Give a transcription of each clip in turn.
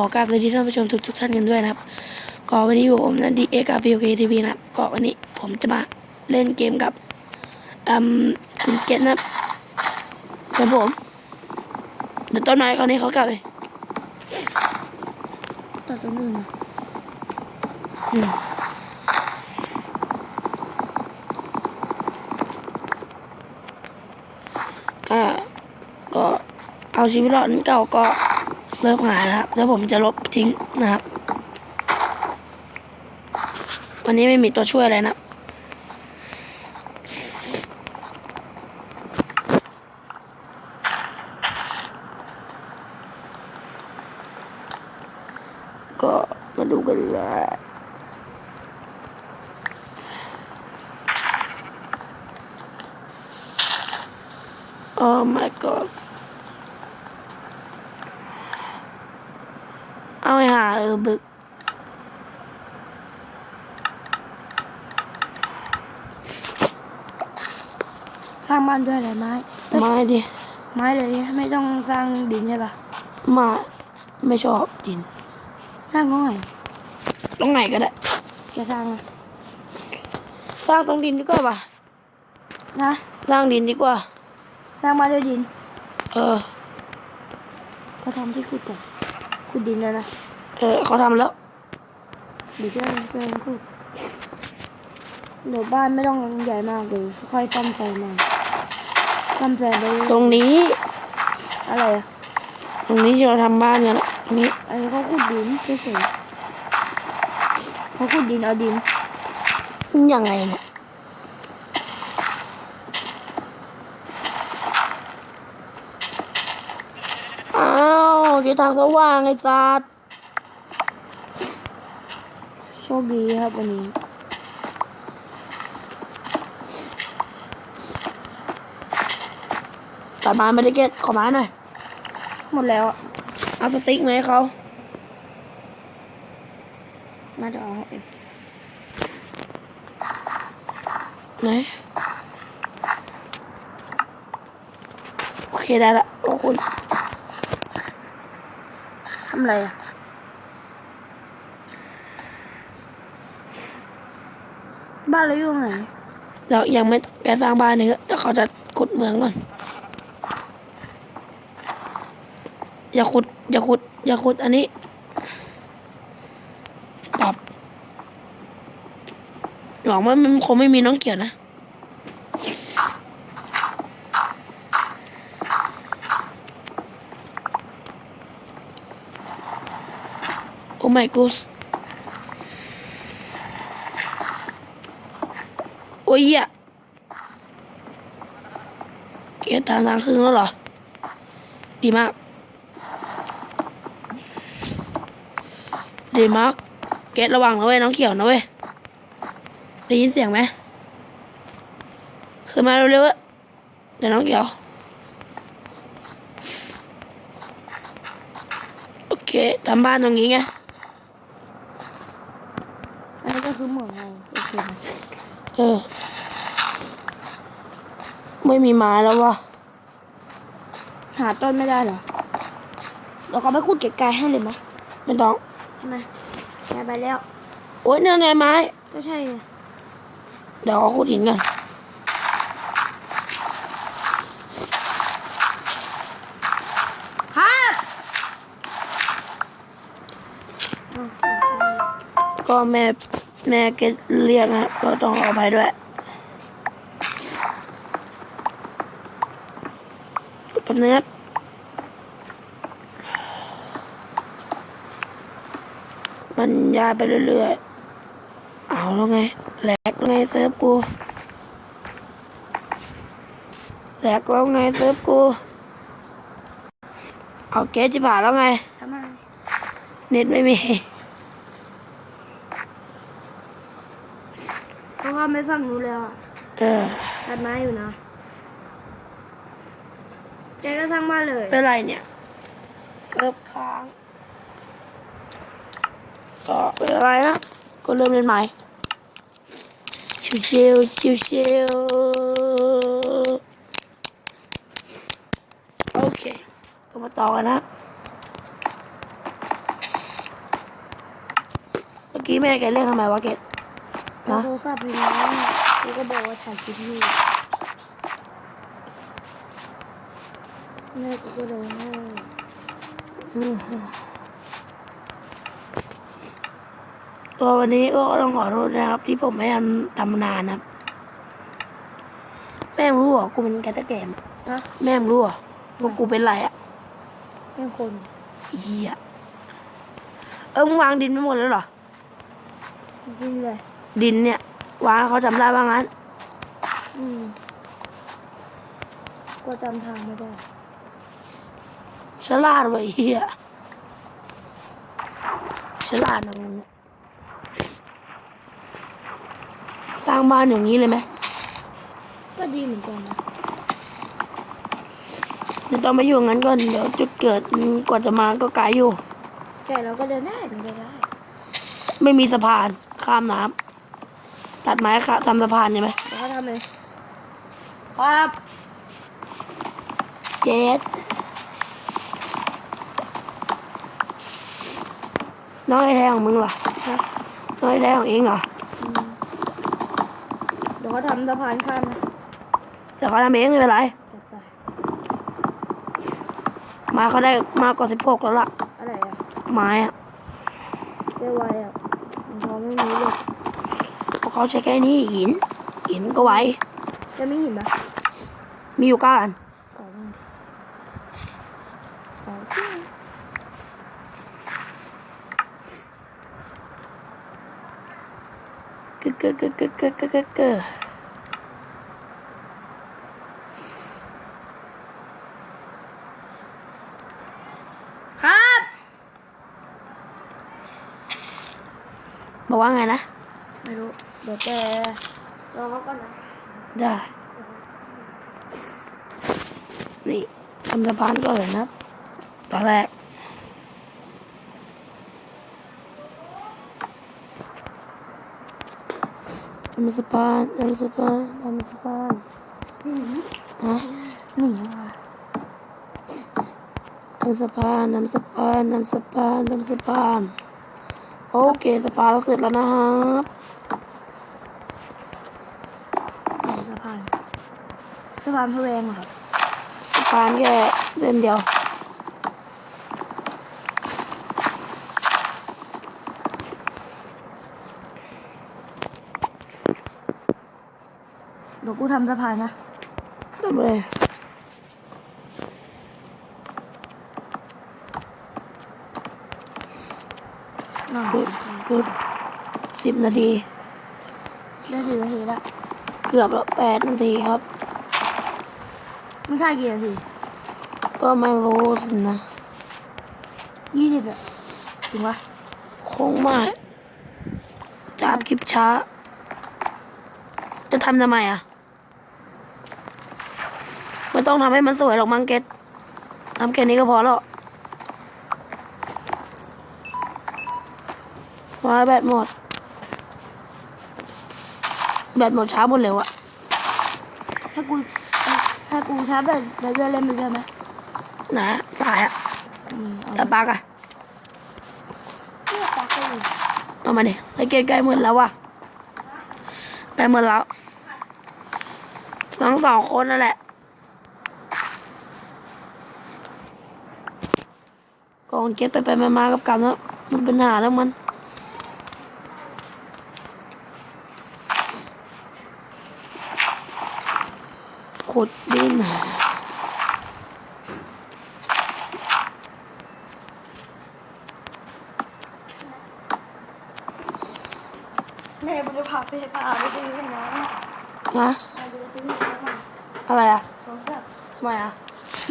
อกราบสวัสดีท่านผู้ชมทุกทุกๆท่านกันด้วยนะครับก็วันนี้อยู่ผมนะดีเอ็กอาร์พีโอเคทีวีนะครับก็วันนี้ผมจะมาเล่นเกมกับอืมคุณเกตนะครับกับผมเดี๋ยวต้นไม้เขานี้เขากลับไปตัดตัวหนึ่งนะอืมอ่าก็เอาชีวิตรอดนั้นเก่าก็ เซิร์ฟหายนะครับแล้วผมจะลบทิ้งนะครับ วันนี้ไม่มีตัวช่วยอะไรนะก็มาดูกันเลยโอ้ my god เอาไอ้ห่าเออบึก สร้างบ้านด้วยอะไรไม้เอ้ยไม้ดิไม้เลยไม่ต้องสร้างดินใช่ปะมาไม่ชอบดิน สร้างเขาไงตรงไหนก็ได้จะสร้างอะสร้างตรงดินดีกว่าป่ะนะสร้างดินดีกว่า สร้างบ้านด้วยดินเออ เขาทำที่ขุดก่อนขุดดินแล้วนะ เออเขาทำแล้วเดี๋ยวจะช่วยกันขุดเดี๋ยวบ้านไม่ต้องใหญ่มากเลยค่อยซ่อมแซมมาซ่อมแซมไปเรื่อยตรงนี้อะไรอะตรงนี้ที่เราทำบ้านกันอะตรงนี้อันนี้เขาขุดดินเฉยๆเขาขุดดินเอาดินมันยังไงเนี่ยอ้าวเดี๋ยวทางสว่างไอ้สัตว์โชคดีครับวันนี้ ตัดไม้มาดิเกตขอม้หน่อย หมดแล้วเอาสติ๊กมาให้เขาน่าจะเอาเองไหนโอเคได้ละขอบคุณทำอะไรอะ บ้านเราอยู่ไหนเรายังไม่แกสร้างบ้านเนี่ยแล้วเขาจะขุดเมืองก่อน อย่าขุด อย่าขุด อย่าขุดอันนี้ปรับหวังว่ามันคงไม่มีน้องเกี่ยวนะโอ้ my god โอ้ยอะเกียร์ตามทางครึ่งแล้วเหรอ ดีมาก ดีมากเกตระวังนะเว้ยน้องเขียวนะเว้ย ได้ยินเสียงไหมขึ้นมาเร็วๆเดี๋ยวน้องเขียว โอเคทำบ้านตรงนี้ไง อันนี้ก็คือเหมืองเราโอเค เออ ไม่มีไม้แล้ววะหาต้นไม่ได้เหรอ เราก็ไปขุดไกลๆให้เลยไหมไม่ต้องทำไมแกไปแล้ว โอ๊ยเนี่ยไงไม้ ก็ใช่ไงเดี๋ยวเอาขุดหินก่อนครับก็แม่ แม่เกเรียกนะก็ต้องขออภัยด้วยแป๊บนึงนะมันยายไปเรื่อยๆ เอาแล้วไงแหลกแล้วไงเซิร์ฟกูแหลกแล้วไงเซิร์ฟกู เอาเกสจิผ่านแล้วไงทำไมเน็ตไม่มี เพ ราะว่าไม่ฟังรู้แล้วอะเออตัดไม้อยู่นะแกก็สร้างบ้านเลย เป็นไรเนี่ยเซิร์ฟค้างก็เป็นอะไรนะก็เริ่มเล่นใหม่ชิวชิวชิวชิวๆโอเค ก็มาต่อกันนะกี้แม่แกเรียกทำไมวะเกดเอา ฮะโทรศัพท์ไปน้องกูก็บอกว่าถ่ายคลิปอยู่แม่กูก็เลยให้อืมก็วันนี้ก็ต้องขอโทษนะครับ ที่ผมไม่ทำทำนานนะครับ แม่งรู้เหรอกูเป็นแกตะแกมนะแม่งรู้เหรอว่ากูเป็นไรอะแม่คนเหี้ยเออมึงวางดินไปหมดแล้วเหรอจริงเลย ดินเนี่ยวางให้เขาจำได้ว่างั้น อืมก็จำทางไม่ได้ฉลาดเว้ยเฮียฉลาดนะมึงเนี่ยสร้างบ้านอย่างนี้เลยไหมก็ดีเหมือนกันนะเดี๋ยวต้องมาอยู่งั้นก่อนเดี๋ยวจุดเกิดมันกว่าจะมาก็ไกลอยู่แต่เราก็เดินได้มันเดินได้ ไม่มีสะพานข้ามน้ำ ตัดไม้ข้ามทำสะพานใช่ไหมเดี๋ยวเขาทำเลยครับเจ็ดน้องไอ้แท้ของมึงเหรอฮะน้องไอ้แท้ของเองเหรออืมเดี๋ยวเขาทำสะพานข้ามนะเดี๋ยวเขาทำเองไม่เป็นไรจัดไปไม้เขาได้มากกว่าสิบหกแล้วล่ะอะไรอะไม้อะได้ไวอะมันพอไม่มีเลยเพราะ เขาใช้แค่นี้หิน หินก็ไว้ จะไม่หินปะมีอยู่ก้านกึกกึกกึกกึกกึกกึกกึกครับ บอกว่าไงนะ ไม่รู้ เดี๋ยวแต่รอเขาก่อนนะ ได้ นี่ทำสะพานก่อนเลยนะครับตอนแรกทำสะพานทำสะพานทำสะพานหนีฮะหนีว่ะทำสะพานทำสะพานทำสะพานทำสะพาน โอเคสะพานเราเสร็จแล้วนะครับหนีสะพานสะพานพระแวงเหรอครับสะพานแค่เส้นเดียวเดี๋ยวกูทำสะพานนะทำเลย น่าคือคือสิบนาที ได้สี่นาทีละเกือบแล้วแปดนาทีครับ ไม่ใช่กี่นาที ก็ไม่รู้สินะยี่สิบอะถึงปะคงไม่จับคลิปช้า จะทำทำไมอะไม่ต้องทำให้มันสวยหรอกมังเก็ตทำแค่นี้ก็พอแล้ว ว้ายแบตหมด แบตหมดช้าหมดเร็วอะถ้ากูถ้ากูชาร์จแบตแบตเลื่อนเล่นไปเรื่อยไหมนะสายอะอืมเอาแล้วปากอะเนี่ยปลั๊กก็อยู่เอามาดิไอ้เกตใกล้หมดแล้วว่ะใกล้หมดแล้วทั้งสองคนนั่นแหละก่อนเก็ตไปไปมามากับกันแล้วมันเป็นหาแล้วมัน ขุดดินแม่บุญพาไปพาไปซื้อให้น้องฮะแม่บุญซื้อให้น้องอะไรอะของแบบทำไมอะ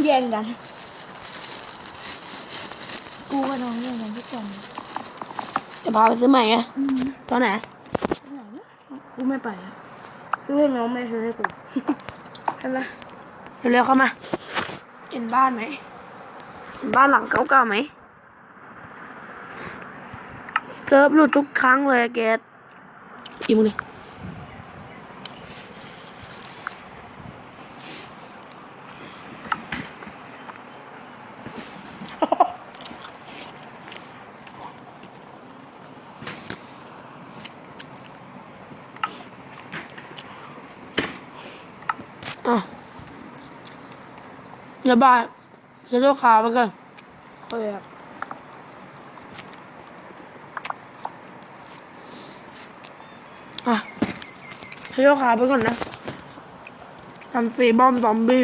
แย่งกัน กูกับน้องแย่งกันทุกวันจะพาไปซื้อใหม่ไงอืมตอนไหนไหนวะกูไม่ไปอะซื้อให้น้องไม่ซื้อให้กู ใช่ไหมเร็วๆเข้ามา เห็นบ้านไหมเห็นบ้านหลังเก่าๆไหมเซิร์ฟหลุดทุกครั้งเลยอะเกดอีมึงเลย อะอย่าบ้านจะโชว์ขาไปก่อนโอเคครับอะจะโชว์ขาไปก่อนนะทำสีบอมซอมบี้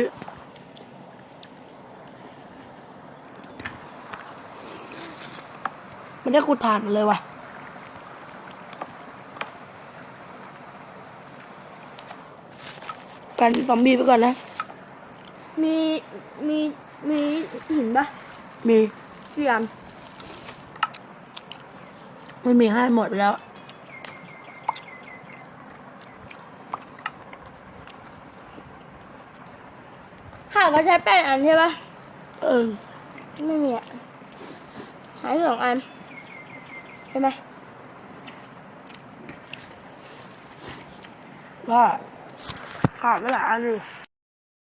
ไม่ได้ขุดฐานมาเลยว่ะ กันซอมบี้ไปก่อนนะ มีมีมีหินปะมีพี่อันไม่มีให้หมดไปแล้ว ห่างก็ใช้แป้งอันใช่ปะเออ ไม่มีอะหายสองอันใช่ไหมว่า ขาดไ